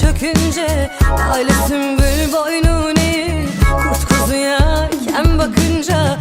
çökünce Lale sümbül boynuni Kurt kuzuya yem bakınca